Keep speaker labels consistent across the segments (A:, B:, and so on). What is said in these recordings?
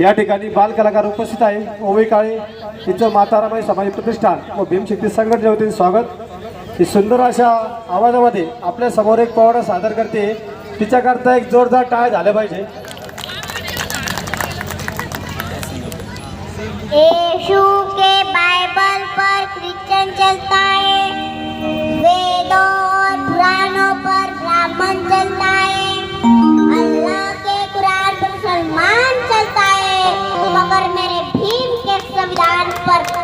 A: या ठिकाणी बालकलाकार उपस्थित आहे. ओवी काळे तिचं मातारामाई समाज प्रतिष्ठान व भीमशक्ती संघटने वतीने स्वागत. ही सुंदर अशा आवाजामध्ये आपल्यासमोर एक पवाडा सादर करते. तिच्याकरता एक जोरदार टाळ झालं पाहिजे.
B: यीशु के पर क्रिश्चन चलता है. पर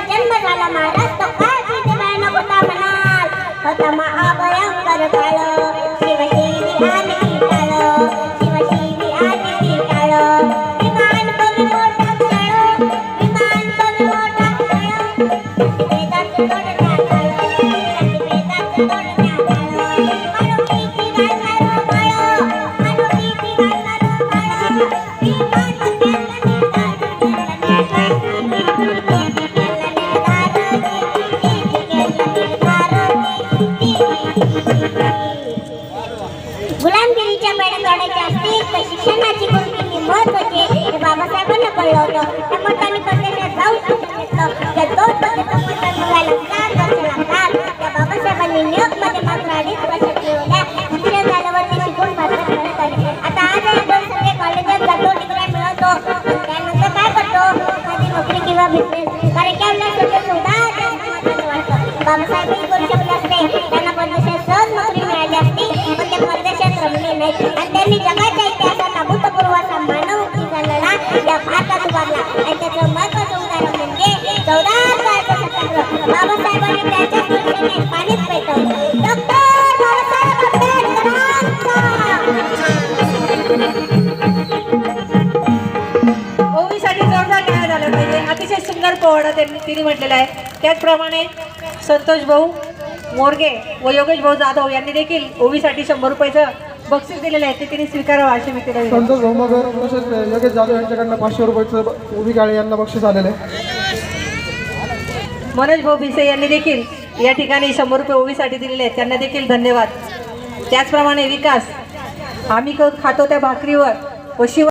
B: जन्म झाला महाराष्ट्र आज होता म्हणाल? होता ठिकाणी सोडायचे असतील तर शिक्षणाची किती महत्वाची हे बाबासाहेबांना कळलं होतं त्यामुळे त्यांनी प्रत्यक्षात जाऊन शिक्षण घेतलं. त्या दोन पद्धतीचं मुलाला चार वर्षाला काल त्या बाबासाहेबांनी नियोगमध्ये मात्र अडीच वर्ष ठेवल्या. दुसऱ्या झाल्यावर ते शिकून मात्र करत आले आता आज आपण सगळे कॉलेजात जातो डिग्र्या मिळवतो. त्यानंतर काय करतो? कधी नोकरी किंवा बिझनेस कारण की आपल्या त्यांनी जगाच्या इतिहासात अभूतपूर्व असा मानव झालेला या भारतात उभारला आणि त्याचं महत्वाचं उदाहरण म्हणजे चौदा बाबासाहेबांनी त्याच्या पाणीच पेटवलं. डॉक्टर
C: ओवीसाठी जोरदार पाहिजे. अतिशय सुंदर पोवाडा त्यांनी तिने म्हटलेला आहे. त्याचप्रमाणे संतोष भाऊ मोरगे व योगेश भाऊ जाधव यांनी देखील ओवीसाठी शंभर रुपयाचं बक्षीस दिलेलं आहे ते तिने स्वीकारावं अशी मी तिला
D: संतोष भोमगर तसेच योगेश जाधव यांच्याकडनं पाचशे रुपयाचं उभी काळे यांना बक्षीस आलेलं आहे.
C: मनोज भाऊ भिसे यांनी देखील या ठिकाणी शंभर रुपये ओवीसाठी दिलेले आहेत. त्यांना देखील धन्यवाद. त्याचप्रमाणे विकास आम्ही क- खातो त्या भाकरीवर व शिव